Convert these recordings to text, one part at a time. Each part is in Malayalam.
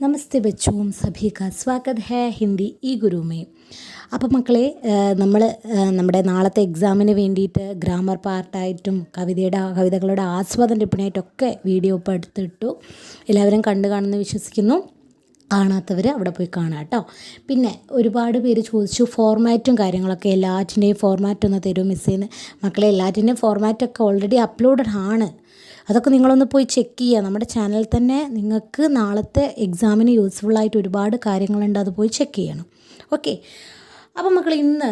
നമസ്തേ ബച്ചുവും സഭീക സ്വാഗത്. ഹേ ഹിന്ദി ഈ ഗുരുമേ. അപ്പം അപ്പോൾ മക്കളെ നമ്മൾ നമ്മുടെ നാളത്തെ എക്സാമിന് വേണ്ടിയിട്ട് ഗ്രാമർ പാർട്ടായിട്ടും കവിതയുടെ കവിതകളുടെ ആസ്വാദന ടിപ്പണിയായിട്ടൊക്കെ വീഡിയോ ഇപ്പോൾ എടുത്തിട്ടു. എല്ലാവരും കണ്ടു കാണുമെന്ന് വിശ്വസിക്കുന്നു. കാണാത്തവർ അവിടെ പോയി കാണാം കേട്ടോ. പിന്നെ ഒരുപാട് പേര് ചോദിച്ചു ഫോർമാറ്റും കാര്യങ്ങളൊക്കെ എല്ലാറ്റിന്റെയും ഫോർമാറ്റ് ഒന്ന് തരും മിസ് ചെയ്യുന്നത് മക്കളെ എല്ലാറ്റിന്റെയും ഫോർമാറ്റൊക്കെ ഓൾറെഡി അപ്ലോഡഡ് ആണ്. അതൊക്കെ നിങ്ങളൊന്ന് പോയി ചെക്ക് ചെയ്യുക. നമ്മുടെ ചാനലിൽ തന്നെ നിങ്ങൾക്ക് നാളത്തെ എക്സാമിന് യൂസ്ഫുൾ ആയിട്ട് ഒരുപാട് കാര്യങ്ങളുണ്ട്. അത് പോയി ചെക്ക് ചെയ്യണം. ഓക്കെ അപ്പം മക്കൾ ഇന്ന്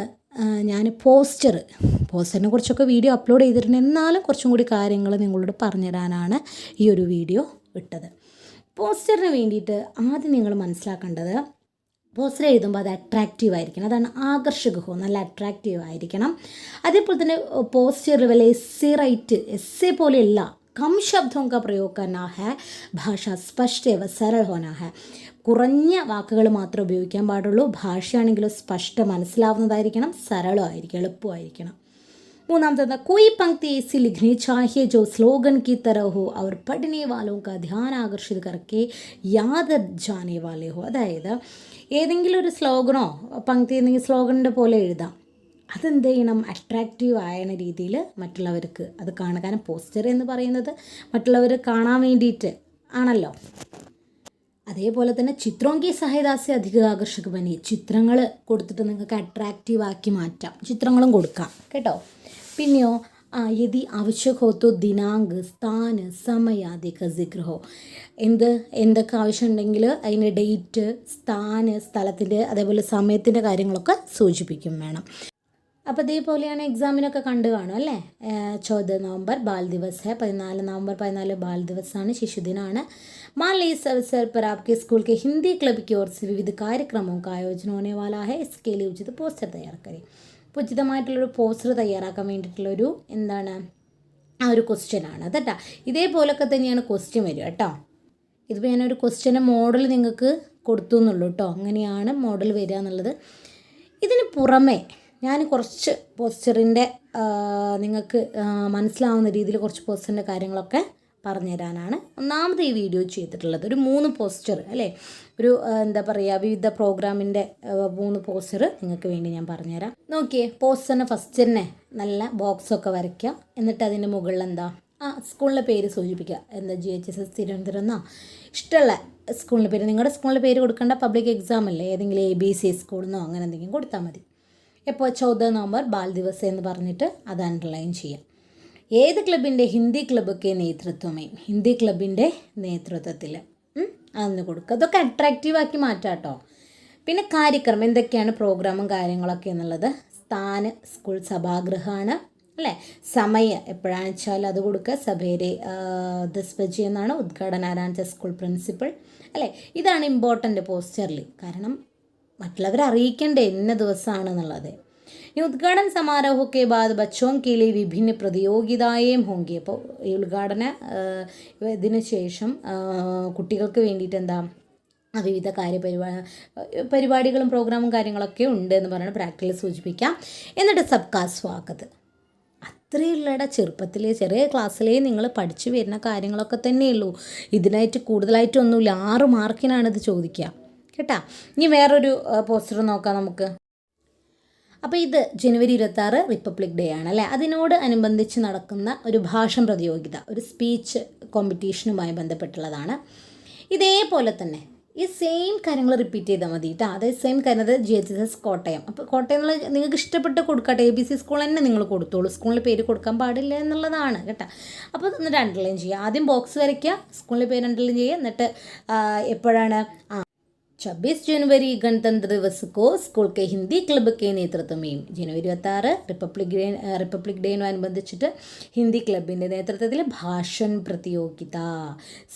ഞാൻ പോസ്റ്റർ പോസ്റ്ററിനെ കുറിച്ചൊക്കെ വീഡിയോ അപ്ലോഡ് ചെയ്തിട്ടുണ്ട്. എന്നാലും കുറച്ചും കൂടി കാര്യങ്ങൾ നിങ്ങളോട് പറഞ്ഞുതരാനാണ് ഈ ഒരു വീഡിയോ ഇട്ടത്. പോസ്റ്ററിന് വേണ്ടിയിട്ട് ആദ്യം നിങ്ങൾ മനസ്സിലാക്കേണ്ടത് പോസ്റ്റർ എഴുതുമ്പോൾ അത് അട്രാക്റ്റീവ് ആയിരിക്കണം. അതാണ് ആകർഷകവും നല്ല അട്രാക്റ്റീവ് ആയിരിക്കണം. അതേപോലെ തന്നെ പോസ്റ്ററിൽ വല്ല essay write essay പോലെയല്ല कम शब्दों का प्रयोग करना है ഭാഷ സ്പഷ്ട എവ സരൾ ഹോന ഹെ കുറഞ്ഞ വാക്കുകൾ മാത്രമേ ഉപയോഗിക്കാൻ പാടുള്ളൂ ഭാഷയാണെങ്കിലും സ്പഷ്ട മനസ്സിലാവുന്നതായിരിക്കണം സരളമായിരിക്കും എളുപ്പമായിരിക്കണം മൂന്നാമത്തെ कोई पंक्ति ऐसी लिखनी चाहिए जो स्लोगन की तरह हो और पढ़ने वालों का ध्यान आकर्षित करके याद जाने वाले हो അതായത് ഏതെങ്കിലും ഒരു സ്ലോഗനോ പങ്ക്തി എന്തെങ്കിലും സ്ലോഗനിൻ്റെ പോലെ എഴുതാം അതെന്ത് ചെയ്യണം അട്രാക്റ്റീവ് ആയ രീതിയിൽ മറ്റുള്ളവർക്ക് അത് കാണാൻ കാരണം പോസ്റ്റർ എന്ന് പറയുന്നത് മറ്റുള്ളവർ കാണാൻ വേണ്ടിയിട്ട് ആണല്ലോ. അതേപോലെ തന്നെ ചിത്രം കി സഹായദാസി അധിക ആകർഷക പനി. ചിത്രങ്ങൾ കൊടുത്തിട്ട് നിങ്ങൾക്ക് അട്രാക്റ്റീവ് ആക്കി മാറ്റാം. ചിത്രങ്ങളും കൊടുക്കാം. കേട്ടോ? പിന്നെയോ യതി ആവശ്യക് ഹോ ദിനാങ്ക് സ്ഥാന് സമയാദിക സിഗ്രഹോ എന്ത് എന്തൊക്കെ ആവശ്യമുണ്ടെങ്കിൽ അതിന്റെ ഡേറ്റ് സ്ഥാന് സ്ഥലത്തിന്റെ അതേപോലെ സമയത്തിന്റെ കാര്യങ്ങളൊക്കെ സൂചിപ്പിക്കും വേണം. അപ്പോൾ ഇതേപോലെയാണ് എക്സാമിനൊക്കെ കണ്ടു കാണും അല്ലേ? ചോദ്യ നവംബർ ബാൽ ദിവസ് ഹെ പതിനാല് നവംബർ പതിനാല് ബാൽ ദിവസമാണ് ശിശുദിനാണ്. मान लें इस अवसर पर आपके स्कूल के हिंदी क्लब की ओर से विविध कार्यक्रमों का आयोजन होने वाला है इसके लिए उचित പോസ്റ്റർ തയ്യാർ കരി അപ്പോൾ ഉചിതമായിട്ടുള്ളൊരു പോസ്റ്റർ തയ്യാറാക്കാൻ വേണ്ടിയിട്ടുള്ളൊരു എന്താണ് ആ ഒരു ക്വസ്റ്റ്യൻ ആണ്. കേട്ടോ ഇതേപോലൊക്കെ തന്നെയാണ് ക്വസ്റ്റ്യൻ വരിക കേട്ടോ ഇതിപ്പോൾ ഞാനൊരു ക്വസ്റ്റ്യന്റെ മോഡൽ നിങ്ങൾക്ക് കൊടുത്തു എന്നുള്ളൂ കേട്ടോ അങ്ങനെയാണ് മോഡൽ വരിക എന്നുള്ളത്. ഇതിന് പുറമേ ഞാൻ കുറച്ച് പോസ്റ്ററിന്റെ നിങ്ങൾക്ക് മനസ്സിലാവുന്ന രീതിയിൽ കുറച്ച് പോസ്റ്ററിന്റെ കാര്യങ്ങളൊക്കെ പറഞ്ഞുതരാനാണ്. ഒന്നാമത് ഈ വീഡിയോ ചെയ്തിട്ടുള്ളത് ഒരു മൂന്ന് പോസ്റ്റർ അല്ലേ? ഒരു എന്താ പറയുക വിവിധ പ്രോഗ്രാമിന്റെ മൂന്ന് പോസ്റ്റർ നിങ്ങൾക്ക് വേണ്ടി ഞാൻ പറഞ്ഞുതരാം. നോക്കിയേ പോസ്റ്ററിന് ഫസ്റ്റ് തന്നെ നല്ല ബോക്സൊക്കെ വരയ്ക്കുക. എന്നിട്ട് അതിന്റെ മുകളിൽ എന്താ? ആ സ്കൂളിന്റെ പേര് സൂചിപ്പിക്കുക. എന്താ G H S S Thiruvananthapuram എന്നോ ഇഷ്ടമുള്ള സ്കൂളിന്റെ പേര്. നിങ്ങളുടെ സ്കൂളിന്റെ പേര് കൊടുക്കേണ്ട പബ്ലിക് എക്സാം അല്ലേ? ഏതെങ്കിലും എ ബി സി സ്കൂളിൽ നിന്നോ അങ്ങനെ എന്തെങ്കിലും കൊടുത്താൽ മതി. ഇപ്പോൾ ചൗദ നവംബർ ബാൽ ദിവസ് എന്ന് പറഞ്ഞിട്ട് അത് അണ്ടർലൈൻ ചെയ്യാം. ഏത് ക്ലബിന്റെ ഹിന്ദി ക്ലബൊക്കെ നേതൃത്വമേ? ഹിന്ദി ക്ലബിന്റെ നേതൃത്വത്തിൽ അന്ന് കൊടുക്കുക അതൊക്കെ അട്രാക്റ്റീവ് ആക്കി മാറ്റാം കേട്ടോ പിന്നെ കാര്യക്രമം. എന്തൊക്കെയാണ് പ്രോഗ്രാമും കാര്യങ്ങളൊക്കെ എന്നുള്ളത്? സ്ഥാന സ്കൂൾ സഭാഗൃഹമാണ് അല്ലേ? സമയം എപ്പോഴാണ് വെച്ചാൽ അത് കൊടുക്കുക സഭയിലെ ദസ് ബജി എന്നാണ് ഉദ്ഘാടന ആരാധിച്ച സ്കൂൾ പ്രിൻസിപ്പൾ അല്ലേ? ഇതാണ് ഇമ്പോർട്ടന്റ് പോസ്റ്ററിൽ കാരണം മറ്റുള്ളവരെ അറിയിക്കേണ്ടേ ഇന്ന ദിവസമാണെന്നുള്ളത്. ഈ ഉദ്ഘാടന സമാരോഹമൊക്കെ ബാദ് ബച്ചോം കീലി വിഭിന്ന പ്രതിയോഗിതായേയും ഹോങ്കി അപ്പോൾ ഈ ഉദ്ഘാടന ഇതിന് ശേഷം കുട്ടികൾക്ക് വേണ്ടിയിട്ട് എന്താ വിവിധ കാര്യപരിപാ പരിപാടികളും പ്രോഗ്രാമും കാര്യങ്ങളൊക്കെ ഉണ്ട് എന്ന് പറയുന്നത് പ്രാക്ടിക്കൽ സൂചിപ്പിക്കാം. എന്നിട്ട് സബ്കാ സ്വാഗത്. അത്രയുള്ളട ചെറുപ്പത്തിലെ ചെറിയ ക്ലാസ്സിലേ നിങ്ങൾ പഠിച്ചു വരുന്ന കാര്യങ്ങളൊക്കെ തന്നെയുള്ളൂ. ഇതിനായിട്ട് കൂടുതലായിട്ടൊന്നുമില്ല. ആറ് മാർക്കിനാണ് ഇത് ചോദിക്കുക. കേട്ടാ? ഇനി വേറൊരു പോസ്റ്റർ നോക്കാം നമുക്ക്. അപ്പോൾ ഇത് ജനുവരി ഇരുപത്താറ് റിപ്പബ്ലിക് ഡേ ആണ് അല്ലേ അതിനോട് അനുബന്ധിച്ച് നടക്കുന്ന ഒരു ഭാഷൺ പ്രതിയോഗിത ഒരു സ്പീച്ച് കോമ്പറ്റീഷനുമായി ബന്ധപ്പെട്ടുള്ളതാണ്. ഇതേപോലെ തന്നെ ഈ സെയിം കാര്യങ്ങൾ റിപ്പീറ്റ് ചെയ്താൽ മതി കേട്ടോ അതേ സെയിം കാര്യം അത് ജി എച്ച് എസ് കോട്ടയം. അപ്പോൾ കോട്ടയം എന്നുള്ള നിങ്ങൾക്ക് ഇഷ്ടപ്പെട്ട് കൊടുക്കട്ടെ. എ ബി സി സ്കൂൾ തന്നെ നിങ്ങൾ കൊടുത്തോളൂ. സ്കൂളിൽ പേര് കൊടുക്കാൻ പാടില്ല എന്നുള്ളതാണ് കേട്ടോ. അപ്പോൾ എന്നിട്ട് അണ്ടർലൈൻ ചെയ്യുക. ആദ്യം ബോക്സ് വരയ്ക്കുക സ്കൂളിൽ പേര് അണ്ടർലൈൻ ചെയ്യുക. എന്നിട്ട് എപ്പോഴാണ് ആ छब्बीस जनवरी गणतंत्र दिवस को സ്കൂൾ के ഹിന്ദി क्लब के नेतृत्व ചെയ്യും ജനുവരി ഇരുപത്തി ആറ് റിപ്പബ്ലിക് ഡേ റിപ്പബ്ലിക് ഡേനുമനുബന്ധിച്ചിട്ട് ഹിന്ദി ക്ലബിന്റെ നേതൃത്വത്തിൽ ഭാഷൻ പ്രതിയോഗിത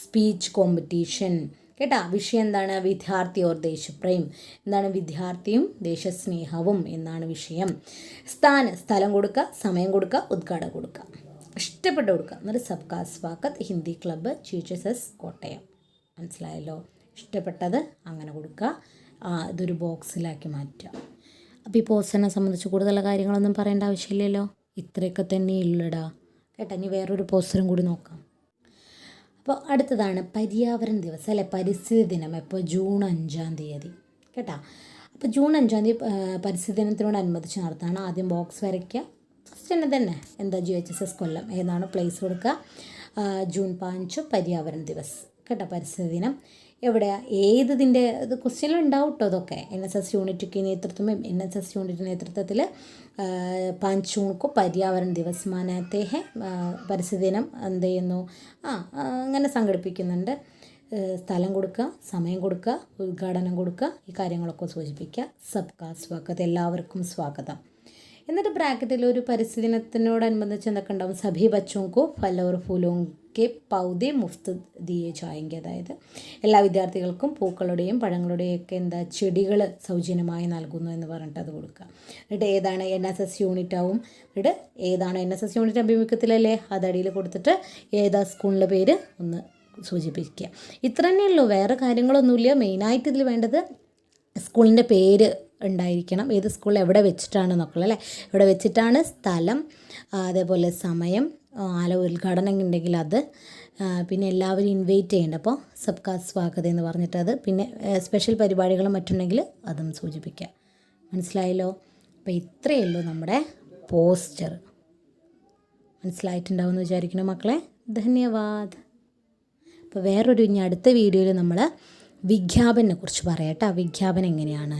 സ്പീച്ച് കോമ്പറ്റീഷൻ. കേട്ടാ വിഷയം എന്താണ്? വിദ്യാർത്ഥി ഓർ ദേശപ്രേം? എന്താണ് വിദ്യാർത്ഥിയും ദേശസ്നേഹവും എന്നാണ് വിഷയം. സ്ഥാന സ്ഥലം കൊടുക്കുക സമയം കൊടുക്കുക ഉദ്ഘാടനം കൊടുക്കുക ഇഷ്ടപ്പെട്ട് കൊടുക്കുക എന്നൊരു സബ്കാ സ്വാഗത് ഹിന്ദി ക്ലബ്ബ് ചീച്ചസസ് കോട്ടയം. മനസ്സിലായല്ലോ? ഇഷ്ടപ്പെട്ടത് അങ്ങനെ കൊടുക്കുക. ഇതൊരു ബോക്സിലാക്കി മാറ്റുക. അപ്പോൾ ഈ പോസ്റ്ററിനെ സംബന്ധിച്ച് കൂടുതൽ കാര്യങ്ങളൊന്നും പറയേണ്ട ആവശ്യമില്ലല്ലോ? ഇത്രയൊക്കെ തന്നെ ഉള്ളടാ. കേട്ടോ ഇനി വേറൊരു പോസ്റ്ററും കൂടി നോക്കാം. അപ്പോൾ അടുത്തതാണ് പര്യാവരൺ ദിവസം അല്ലെ? പരിസ്ഥിതി ദിനം. എപ്പോൾ ജൂൺ അഞ്ചാം തീയതി. കേട്ടോ? അപ്പോൾ ജൂൺ അഞ്ചാം തീയതി പരിസ്ഥിതി ദിനത്തിനോടനുബന്ധിച്ച് നടത്താണ് ആദ്യം ബോക്സ് വരയ്ക്കുക. ഫസ്റ്റ് തന്നെ തന്നെ എന്താ ജി എച്ച് എസ് എസ് കൊല്ലം ഏതാണ് പ്ലേസ് കൊടുക്കുക? ജൂൺ പാഞ്ച് പര്യാവരൺ ദിവസ്. കേട്ടോ പരിസ്ഥിതി ദിനം. എവിടെ ഏതിതിന്റെ ഇത് ക്വസ്റ്റ്യനിലുണ്ടാവും കേട്ടോ അതൊക്കെ. എൻ എസ് എസ് യൂണിറ്റിക്ക് നേതൃത്വം എൻ എസ് എസ് യൂണിറ്റിന്റെ നേതൃത്വത്തിൽ പാഞ്ചൂൺക്കു പര്യാവരൺ ദിവസ് മാനാത്തേഹെ പരസ്യദിനം എന്ത് ചെയ്യുന്നു? ആ അങ്ങനെ സംഘടിപ്പിക്കുന്നുണ്ട്. സ്ഥലം കൊടുക്കുക സമയം കൊടുക്കുക ഉദ്ഘാടനം കൊടുക്കുക ഈ കാര്യങ്ങളൊക്കെ സൂചിപ്പിക്കുക. സബ്കാ സ്വാഗതം. എല്ലാവർക്കും സ്വാഗതം. എന്നിട്ട് ബ്രാക്കറ്റിൽ ഒരു പരിസ്ഥിതി ദിനത്തിനോടനുബന്ധിച്ച് എന്തൊക്കെ ഉണ്ടാവും? സഭി ബച്ചോങ്കോ ഫലോർ ഫൂലോങ്കോ കെ പൗദെ മുഫ്ത് ദിയെ ചായെങ്കിൽ അതായത് എല്ലാ വിദ്യാർത്ഥികൾക്കും പൂക്കളുടെയും പഴങ്ങളുടെയും ഒക്കെ എന്താ ചെടികൾ സൗജന്യമായി നൽകുന്നു എന്ന് പറഞ്ഞിട്ട് അത് കൊടുക്കുക. എന്നിട്ട് ഏതാണ് എൻ എസ് എസ് യൂണിറ്റ് ആവും. എന്നിട്ട് ഏതാണ് എൻ എസ് എസ് യൂണിറ്റ് അഭിമുഖത്തിലല്ലേ? അതടിയിൽ കൊടുത്തിട്ട് ഏതാ സ്കൂളിന്റെ പേര് ഒന്ന് സൂചിപ്പിക്കുക. ഇത്ര തന്നെയുള്ളൂ വേറെ കാര്യങ്ങളൊന്നുമില്ല. മെയിനായിട്ട് ഇതിൽ വേണ്ടത് സ്കൂളിന്റെ പേര് ഉണ്ടായിരിക്കണം. ഏത് സ്കൂളിൽ എവിടെ വെച്ചിട്ടാണ് വെച്ചിട്ടാണെന്നൊക്കെ അല്ലേ? എവിടെ വെച്ചിട്ടാണ് സ്ഥലം? അതേപോലെ സമയം ആല ഉദ്ഘാടനം ഉണ്ടെങ്കിൽ അത് പിന്നെ എല്ലാവരും ഇൻവൈറ്റ് ചെയ്യേണ്ട. അപ്പോൾ സബ്കാ സ്വാഗതം എന്ന് പറഞ്ഞിട്ട് അത്. പിന്നെ സ്പെഷ്യൽ പരിപാടികളും മറ്റുണ്ടെങ്കിൽ അതും സൂചിപ്പിക്കുക മനസ്സിലായല്ലോ? അപ്പോൾ ഇത്രയേ ഉള്ളൂ നമ്മുടെ പോസ്റ്റർ മനസ്സിലായിട്ടുണ്ടാവുമെന്ന് വിചാരിക്കുന്നു മക്കളെ? ധന്യവാദ്. അപ്പോൾ വേറൊരു ഇനി അടുത്ത വീഡിയോയിൽ നമ്മൾ വിജ്ഞാപനെ കുറിച്ച് പറയാം കേട്ടോ. വിജ്ഞാപനം എങ്ങനെയാണ്